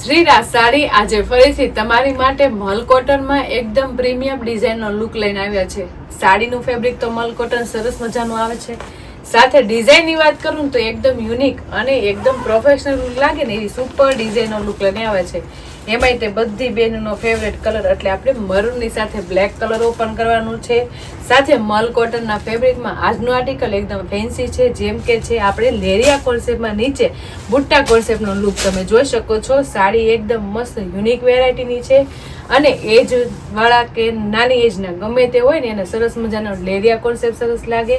શ્રીરાજ સાડી આજે ફરીથી તમારી માટે મલ કોટનમાં એકદમ પ્રીમિયમ ડિઝાઇનનો લુક લઈને આવ્યા છે. સાડીનું ફેબ્રિક તો મલ કોટન સરસ મજાનું આવે છે. સાથે ડિઝાઇનની વાત કરું તો એકદમ યુનિક અને એકદમ પ્રોફેશનલ લાગે ને એવી સુપર ડિઝાઇનનો લુક લઈને આવે છે. એમાંય તે બધી બેનનો ફેવરેટ કલર એટલે આપણે મરૂનની સાથે બ્લેક કલર ઓપન કરવાનું છે. સાથે મલ કોટનના ફેબ્રિકમાં આજનું આર્ટિકલ એકદમ ફેન્સી છે, જેમ કે છે આપણે લેરિયા કોન્સેપ્ટમાં નીચે બુટ્ટા કોન્સેપ્ટનો લુક તમે જોઈ શકો છો. સાડી એકદમ મસ્ત યુનિક વેરાયટીની છે. અને એજ વાળા કે નાની એજના, ગમે તે હોય ને એને સરસ મજાનો લેરિયા કોન્સેપ્ટ સરસ લાગે.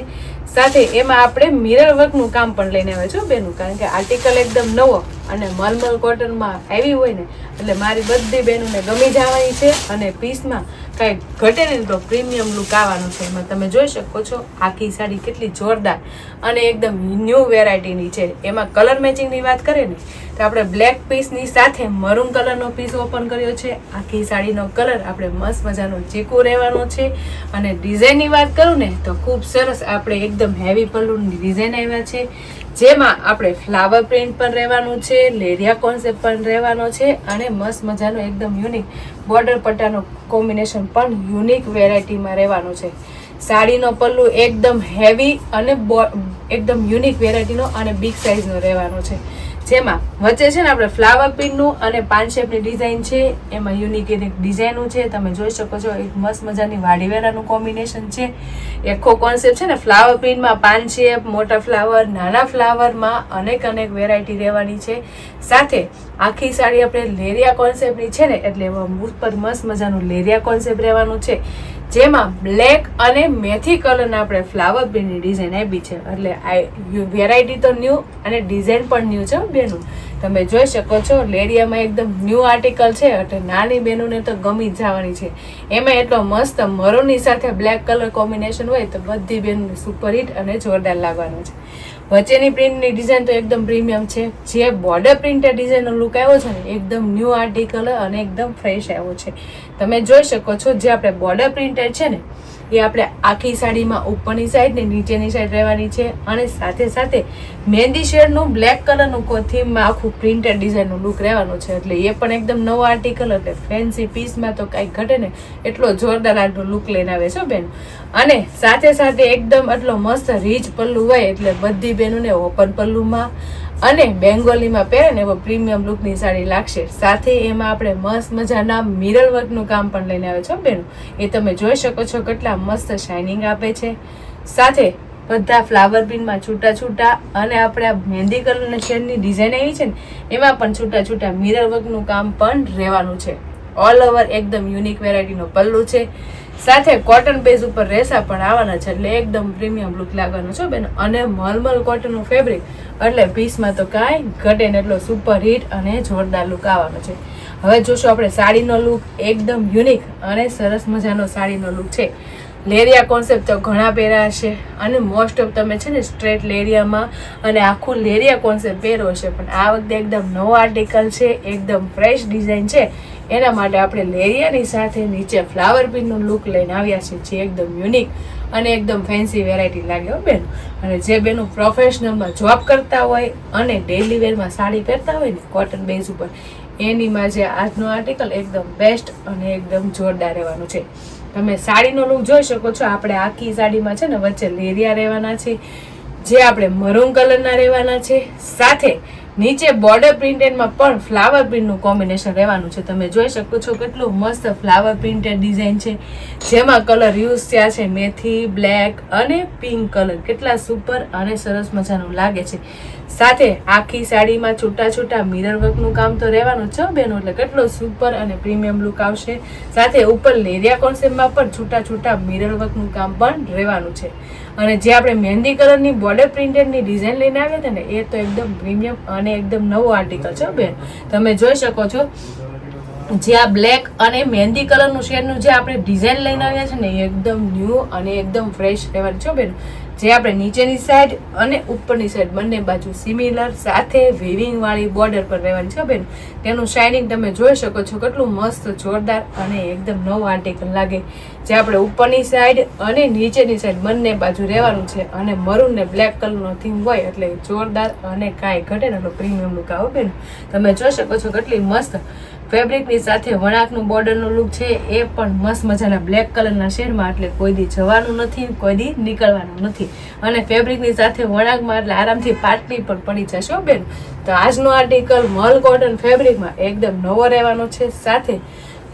સાથે એમાં આપણે મિરર વર્કનું કામ પણ લઈને આવે છો બેનું. કારણ કે આર્ટિકલ એકદમ નવો અને મલમલ કોટનમાં આવી હોય ને, એટલે મારી બધી બહેનોને ગમી જવાની છે. અને પીસમાં કાંઈ ઘટે નહીં તો પ્રીમિયમ લુક આવવાનું છે. એમાં તમે જોઈ શકો છો, આખી સાડી કેટલી જોરદાર અને એકદમ ન્યૂ વેરાયટીની છે. એમાં કલર મેચિંગની વાત કરીએ ને, તો આપણે બ્લેક પીસની સાથે મરૂન કલરનો પીસ ઓપન કર્યો છે. આખી સાડીનો કલર આપણે મસ્ત મજાનો ચીકુ રહેવાનો છે. અને ડિઝાઇનની વાત કરું ને, તો ખૂબ સરસ આપણે એકદમ હેવી પલ્લુની ડિઝાઇન આવ્યા છે. જેમાં આપણે ફ્લાવર પ્રિન્ટ પણ રહેવાનું છે, લેરિયા કોન્સેપ્ટ પણ રહેવાનો છે અને મસ્ત મજાનો એકદમ યુનિક બોર્ડર પટ્ટાનો કોમ્બિનેશન પણ યુનિક વેરાયટીમાં રહેવાનું છે. સાડીનો પલ્લુ એકદમ હેવી અને એકદમ યુનિક વેરાયટીનો અને બિગ સાઇઝનો રહેવાનો છે. જેમાં વચ્ચે છે ને આપણે ફ્લાવર પિનનું અને પાન શેપની ડિઝાઇન છે. એમાં યુનિક યુનિક ડિઝાઇનનું છે. તમે જોઈ શકો છો, એક મસ્ત મજાની વાડીવેરાનું કોમ્બિનેશન છે. એખો કોન્સેપ્ટ છે ને ફ્લાવર પ્રિન્ટમાં પાન શેપ મોટા ફ્લાવર નાના ફ્લાવરમાં અનેક અનેક વેરાયટી રહેવાની છે. સાથે આખી સાડી આપણે લેરિયા કોન્સેપ્ટની છે ને, એટલે ઉપર મસ્ત મજાનું લેરિયા કોન્સેપ્ટ રહેવાનું છે. જેમાં બ્લેક અને મેથી કલરના આપણે ફ્લાવર બેની ડિઝાઇન આપી છે. એટલે આ વેરાયટી તો ન્યૂ અને ડિઝાઇન પણ ન્યૂ છે બેનું. તમે જોઈ શકો છો લેરિયામાં એકદમ ન્યૂ આર્ટિકલ છે એટલે નાની બહેનોને તો ગમી જવાની છે. એમાં એટલો મસ્ત મરૂની સાથે બ્લેક કલર કોમ્બિનેશન હોય તો બધી બહેનોને સુપર હિટ અને જોરદાર લાગવાનું છે. વચ્ચેની પ્રિન્ટની ડિઝાઇન તો એકદમ પ્રીમિયમ છે. જે બોર્ડર પ્રિન્ટેડ ડિઝાઇનનો લુક આવ્યો છે ને, એકદમ ન્યૂ આર્ટિકલ અને એકદમ ફ્રેશ આવ્યો છે. તમે જોઈ શકો છો, જે આપણે બોર્ડર પ્રિન્ટેડ છે ને એ આપણે આખી સાડીમાં ઉપરની સાઈડ ને નીચેની સાઈડ રહેવાની છે અને સાથે સાથે મહેંદી શેડનું બ્લેક કલરનું થીમમાં આખું પ્રિન્ટેડ ડિઝાઇનનું લુક રહેવાનું છે. એટલે એ પણ એકદમ નવો આર્ટિકલ એટલે ફેન્સી પીસમાં તો કાંઈ ઘટે ને એટલો જોરદાર આજનો લુક લઈને આવે છે બેન. અને સાથે સાથે એકદમ આટલો મસ્ત રીચ પલ્લુ હોય એટલે બધી બહેનોને ઓપન પલ્લુમાં અને બેંગોલીમાં પહેરે ને એવો પ્રીમિયમ લુકની સાડી લાગશે. સાથે એમાં આપણે મસ્ત મજાના મિરર વર્કનું કામ પણ લઈને આવે છો બેનો. એ તમે જોઈ શકો છો કેટલા મસ્ત શાઇનિંગ આપે છે. સાથે બધા ફ્લાવર પ્રિન્ટમાં છૂટા છૂટા અને આપણે આ મહેંદી કલરના શેડની ડિઝાઇન આવી છે ને, એમાં પણ છૂટા છૂટા મિરર વર્કનું કામ પણ રહેવાનું છે. ઓલ ઓવર એકદમ યુનિક વેરાયટીનો પલ્લું છે. સાથે કોટન બેઝ ઉપર રેસા પણ આવવાના છે એટલે એકદમ પ્રીમિયમ લુક લાગવાનો છે બેન. અને મલમલ કોટનનું ફેબ્રિક એટલે પીસમાં તો કાંઈ ઘટે ને એટલો સુપર હિટ અને જોરદાર લુક આવવાનો છે. હવે જોશું આપણે સાડીનો લુક એકદમ યુનિક અને સરસ મજાનો સાડીનો લુક છે. લેરિયા કોન્સેપ્ટ તો ઘણા પહેર્યા હશે અને મોસ્ટ ઓફ તમે છે ને સ્ટ્રેટ લેરિયામાં અને આખું લેરિયા કોન્સેપ્ટ પહેરો છે પણ આ વખતે એકદમ નવો આર્ટિકલ છે, એકદમ ફ્રેશ ડિઝાઇન છે. એના માટે આપણે લેરિયાની સાથે નીચે ફ્લાવર પિનનું લુક લઈને આવ્યા છે જે એકદમ યુનિક અને એકદમ ફેન્સી વેરાયટી લાગે હો બેન. અને જે બેનું પ્રોફેશનલમાં જોબ કરતા હોય અને ડેલી વેરમાં સાડી પહેરતા હોય ને કોટન બેઝ ઉપર, એનીમાં જે આજનો આર્ટિકલ એકદમ બેસ્ટ અને એકદમ જોરદાર રહેવાનું છે. તમે સાડીનો લુક જોઈ શકો છો, આપણે આખી સાડીમાં છે ને વચ્ચે લેરિયા રહેવાના છે, જે આપણે મરૂન કલરના રહેવાના છે. સાથે નીચે બોર્ડર પ્રિન્ટેડમાં પણ ફ્લાવર પ્રિન્ટનું કોમ્બિનેશન રહેવાનું છે. તમે જોઈ શકો છો કેટલું મસ્ત ફ્લાવર પ્રિન્ટેડ ડિઝાઇન છે. જેમાં કલર યુઝ થયા છે મેથી બ્લેક અને પિંક કલર કેટલા સુપર અને સરસ મજાનું લાગે છે. સાથે આખી સાડીમાં છૂટા છૂટા મિરર વર્કનું કામ તો રહેવાનું છે બેનો, એટલે કેટલો સુપર અને પ્રીમિયમ લુક આવશે. સાથે ઉપર લેરિયા કોન્સેપ્ટમાં પણ છૂટા છૂટા મિરર વર્કનું કામ પણ રહેવાનું છે. અને જે આપણે મહેંદી કલરની બોર્ડર પ્રિન્ટેડની ડિઝાઇન લઈને આવ્યા હતા ને, એ તો એકદમ પ્રીમિયમ અને એકદમ નવો આર્ટિકલ છે બેન. તમે જોઈ શકો છો જે આ બ્લેક અને મહેંદી કલરનું શેડનું જે આપણે ડિઝાઇન લઈને આવ્યા છે ને, એ એકદમ ન્યૂ અને એકદમ ફ્રેશ રહેવાનું છે બેન. જે આપણે નીચેની સાઈડ અને ઉપરની સાઈડ બંને બાજુ સિમિલર સાથે વિવિંગવાળી બોર્ડર પર રહેવાની છે, બેન. તેનું શાઇનિંગ તમે જોઈ શકો છો કેટલું મસ્ત, જોરદાર અને એકદમ નવો આર્ટિકલ લાગે. જે આપણે ઉપરની સાઈડ અને નીચેની સાઈડ બંને બાજુ રહેવાનું છે અને મરૂન ને બ્લેક કલરનો થીમ હોય એટલે જોરદાર અને કાંઈ ઘટે ને પ્રીમિયમ લુક આવો, બેન. તમે જોઈ શકો છો કેટલી મસ્ત ફેબ્રિકની સાથે વણાકનું બોર્ડરનું લુક છે એ પણ મસ્ત મજાના બ્લેક કલરના શેડમાં એટલે કોઈ દી જવાનું નથી, કોઈ દી નીકળવાનું નથી. અને ફેબ્રિકની સાથે વણાકમાં એટલે આરામથી પાટલી પણ પડી જશો બેન. તો આજનો આર્ટિકલ મલ કોટન ફેબ્રિકમાં એકદમ નવો રહેવાનો છે. સાથે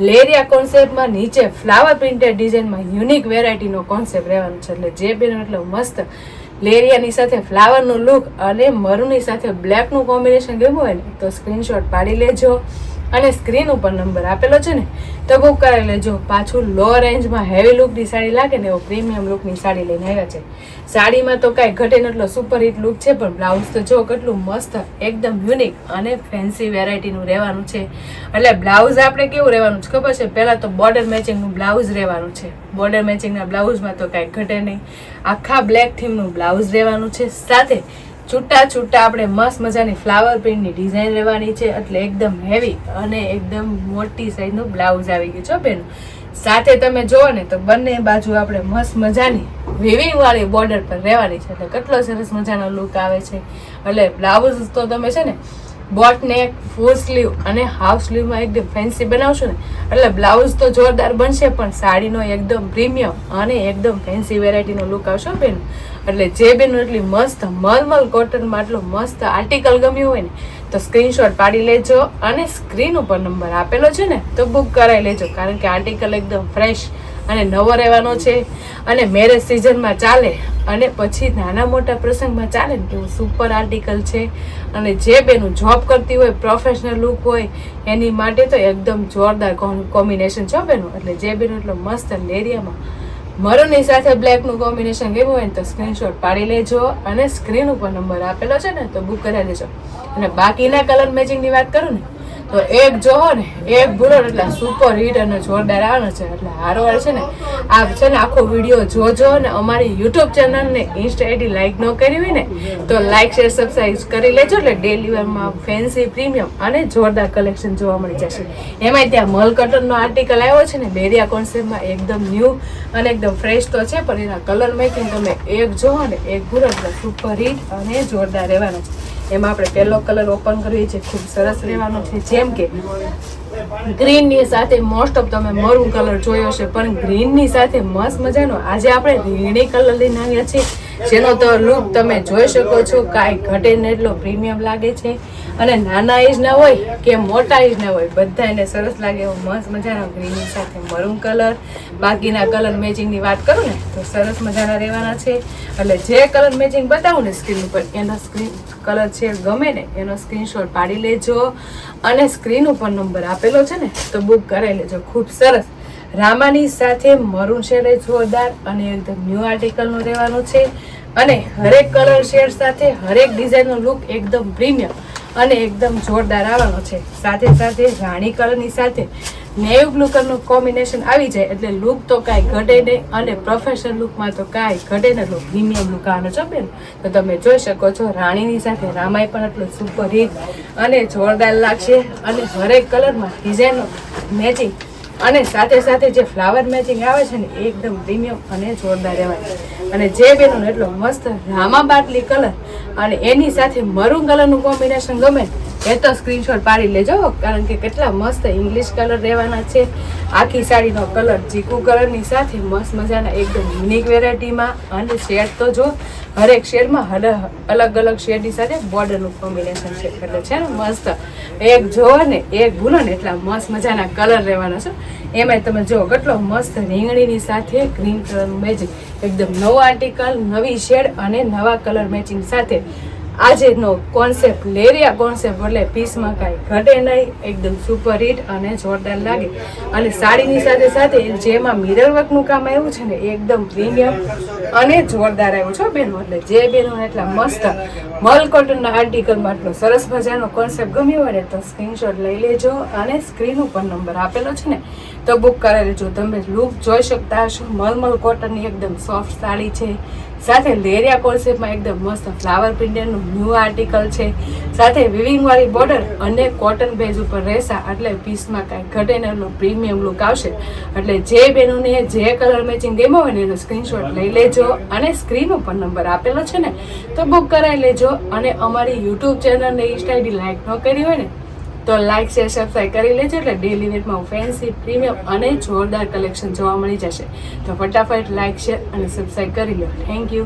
લેરિયા કોન્સેપ્ટમાં નીચે ફ્લાવર પ્રિન્ટેડ ડિઝાઇનમાં યુનિક વેરાયટીનો કોન્સેપ્ટ રહેવાનો છે. એટલે જે બેન એટલે મસ્ત લેરિયાની સાથે ફ્લાવરનું લુક અને મરૂની સાથે બ્લેકનું કોમ્બિનેશન ગમ્યું હોય ને, તો સ્ક્રીનશોટ પાડી લેજો. અને સ્ક્રીન ઉપર નંબર આપેલો છે ને, તો બુક કરાવી લેજો. પાછું લો રેન્જમાં હેવી લુકની સાડી લાગે ને, એવો પ્રીમિયમ લુકની સાડી લઈને આવ્યા છે. સાડીમાં તો કાંઈ ઘટે એટલો સુપર હિટ લુક છે, પણ બ્લાઉઝ તો જો કેટલું મસ્ત, એકદમ યુનિક અને ફેન્સી વેરાયટીનું રહેવાનું છે. એટલે બ્લાઉઝ આપણે કેવું રહેવાનું છે ખબર છે? પહેલાં તો બોર્ડર મેચિંગનું બ્લાઉઝ રહેવાનું છે. બોર્ડર મેચિંગના બ્લાઉઝમાં તો કાંઈ ઘટે નહીં. આખા બ્લેક થીમનું બ્લાઉઝ રહેવાનું છે. સાથે છૂટા છૂટા આપણે મસ્ત મજાની ફ્લાવર પ્રિન્ટની ડિઝાઇન રહેવાની છે. એટલે એકદમ હેવી અને એકદમ મોટી સાઈઝનું બ્લાઉઝ આવી ગયું છે બેન. સાથે તમે જુઓ ને તો બંને બાજુ આપણે મસ્ત મજાની વિવિંગ વાળી બોર્ડર પર રહેવાની છે. એટલે કેટલો સરસ મજાનો લુક આવે છે. એટલે બ્લાઉઝ તો તમે છે ને બોટ નેક ફૂલ સ્લીવ અને હાફ સ્લીવમાં એકદમ ફેન્સી બનાવશો ને, એટલે બ્લાઉઝ તો જોરદાર બનશે, પણ સાડીનો એકદમ પ્રીમિયમ અને એકદમ ફેન્સી વેરાયટીનો લુક આવશે બેન. એટલે જે બેન એટલી મસ્ત મલમલ કોટનમાં આટલો મસ્ત આર્ટિકલ ગમ્યું હોય ને, તો સ્ક્રીનશોટ પાડી લેજો અને સ્ક્રીન ઉપર નંબર આપેલો છે ને, તો બુક કરાવી લેજો, કારણ કે આર્ટિકલ એકદમ ફ્રેશ અને નવો રહેવાનો છે. અને મેરેજ સિઝનમાં ચાલે. અને પછી નાના મોટા પ્રસંગમાં ચાલે ને તેવું સુપર આર્ટિકલ છે. અને જે બેનું જોબ કરતી હોય પ્રોફેશનલ લુક હોય, એની માટે તો એકદમ જોરદાર કોમ્બિનેશન છે બેનું. એટલે જે બેનું એટલો મસ્ત લેરિયામાં મરૂનની સાથે બ્લેકનું કોમ્બિનેશન લેવું હોય ને તો સ્ક્રીનશોટ પાડી લેજો અને સ્ક્રીન ઉપર નંબર આપેલો છે ને તો બુક કરાવી દેજો. અને બાકીના કલર મેચિંગની વાત કરું ને તો એક જોહો ને એક ભૂલો ને એટલે સુપર હિટ અને જોરદાર આવવાનો છે. એટલે હારો વાર છે ને આ છે ને આખો વીડિયો જોજો અને અમારી યુટ્યુબ ચેનલને ઇન્સ્ટા આઈડી લાઈક ન કરી હોય ને, તો લાઈક શેર સબસ્ક્રાઈબ કરી લેજો. એટલે ડેલી વેરમાં ફેન્સી પ્રીમિયમ અને જોરદાર કલેક્શન જોવા મળી જશે. એમાંય ત્યાં મલ કટનનો આર્ટિકલ આવ્યો છે ને, બેરિયા કોન્સેપ્ટમાં એકદમ ન્યૂ અને એકદમ ફ્રેશ તો છે, પણ એના કલર મેકિંગ તમે એક જોવો ને એક ભૂરો એટલે સુપર હિટ અને જોરદાર રહેવાનો છે. એમાં આપણે પહેલો કલર ઓપન કરીએ છીએ, ખૂબ સરસ રહેવાનો છે. જેમ કે ગ્રીનની સાથે મોસ્ટ ઓફ તમે મરૂન કલર જોયો હશે, પણ ગ્રીનની સાથે મસ્ત મજાનો આજે આપણે રીણી કલર લઈને આવ્યા છીએ. જેનો તો લુક તમે જોઈ શકો છો, કાંઈ ઘટે ને એટલો પ્રીમિયમ લાગે છે. અને નાના એજના હોય કે મોટા એજના હોય બધા એને સરસ લાગે એવો મસ્ત મજાનો ગ્રીનની સાથે મરૂન કલર બાકીના કલર મેચિંગની વાત કરું ને, તો સરસ મજાના રહેવાના છે. એટલે જે કલર મેચિંગ બતાવું ને સ્ક્રીન ઉપર, એનો સ્ક્રીન કલર છે ગમે ને, એનો સ્ક્રીનશોટ પાડી લેજો. અને સ્ક્રીન ઉપર નંબર આપેલો છે ને, તો બુક કરાવી લેજો. ખૂબ સરસ. રામાની સાથે મરૂન શેડ જોરદાર અને એકદમ ન્યૂ આર્ટિકલનું રહેવાનું છે. અને હરેક કલર શેડ સાથે હરેક ડિઝાઇનનો લુક એકદમ પ્રીમિયમ અને એકદમ જોરદાર આવવાનો છે. સાથે સાથે રાણી કલરની સાથે નેવ બ્લુ કોમ્બિનેશન આવી જાય એટલે લુક તો કાંઈ ઘટે નહીં અને પ્રોફેશનલ લુકમાં તો કાંઈ ઘટે ને એટલો પ્રીમિયમ લુક આવવાનો છે બેન. તો તમે જોઈ શકો છો રાણીની સાથે રામાય પણ એટલો સુપર હિટ અને જોરદાર લાગશે. અને હરેક કલરમાં ડિઝાઇનનો મેચિંગ અને સાથે સાથે જે ફ્લાવર મેચિંગ આવે છે ને એકદમ પ્રીમિયમ અને જોરદાર રહેવાય અને જે બેનો એટલો મસ્ત રામા બાટલી કલર અને એની સાથે મરૂન કલરનું કોમ્બિનેશન ગમે ને, એ તો સ્ક્રીનશોટ પાડી લેજો, કારણ કે કેટલા મસ્ત ઇંગ્લિશ કલર રહેવાના છે. આખી સાડીનો કલર ચીકુ કલરની સાથે મસ્ત મજાના એકદમ યુનિક વેરાયટીમાં અને શેડ તો જો હરેક શેડમાં અલગ અલગ શેડની સાથે બોર્ડરનું કોમ્બિનેશન છે. એટલે છે ને મસ્ત. એક જો ને, એક ભૂલો ને, એટલા મસ્ત મજાના કલર રહેવાના છે. એમાંય તમે જુઓ કેટલો મસ્ત રીંગણીની સાથે ગ્રીન કલરનું મેચિંગ એકદમ નવો આર્ટિકલ નવી શેડ અને નવા કલર મેચિંગ સાથે આજેનો કોન્સેપ્ટ લેરિયા કોન્સેપ્ટ એટલે પીસમાં કાંઈ ઘટે નહીં, એકદમ સુપર હિટ અને જોરદાર લાગે. અને સાડીની સાથે સાથે જેમાં મિરર વર્કનું કામ આવ્યું છે ને એકદમ પ્રીમિયમ અને જોરદાર આવ્યું છે બહેનો એટલે જે બેનો એટલા મસ્ત મલ કોટનના આર્ટિકલમાં આટલો સરસ મજાનો કોન્સેપ્ટ ગમ્યો હોય ને તો સ્ક્રીનશોટ લઈ લેજો અને સ્ક્રીન ઉપર નંબર આપેલો છે ને, તો બુક કરાવી લેજો તમે લુક જોઈ શકતા હશો. મલમલ કોટનની એકદમ સોફ્ટ સાડી છે. સાથે લેરિયા કોન્સેપ્ટમાં એકદમ મસ્ત ફ્લાવર પ્રિન્ટેડનું ન્યૂ આર્ટિકલ છે. સાથે વિવિંગ વાળી બોર્ડર અને કોટન બેઝ ઉપર રહેશે. એટલે પીસમાં કાંઈ ઘટે ને પ્રીમિયમ લુક આવશે. એટલે જે બહેનોને જે કલર મેચિંગ ગેમો હોય ને એનો સ્ક્રીનશોટ લઈ લેજો અને સ્ક્રીન ઉપર નંબર આપેલો છે ને, તો બુક કરાવી લેજો. અને અમારી યુટ્યુબ ચેનલને ઇન્સ્ટા આઈડી લાઈક ન કરી હોય ને, તો લાઇક શેર સબસ્ક્રાઈબ કરી લેજો એટલે ડેલી વેટમાં ફેન્સી પ્રીમિયમ અને જોરદાર કલેક્શન જોવા મળી જશે. તો ફટાફટ લાઇક શેર અને સબસ્ક્રાઈબ કરી લો. Thank you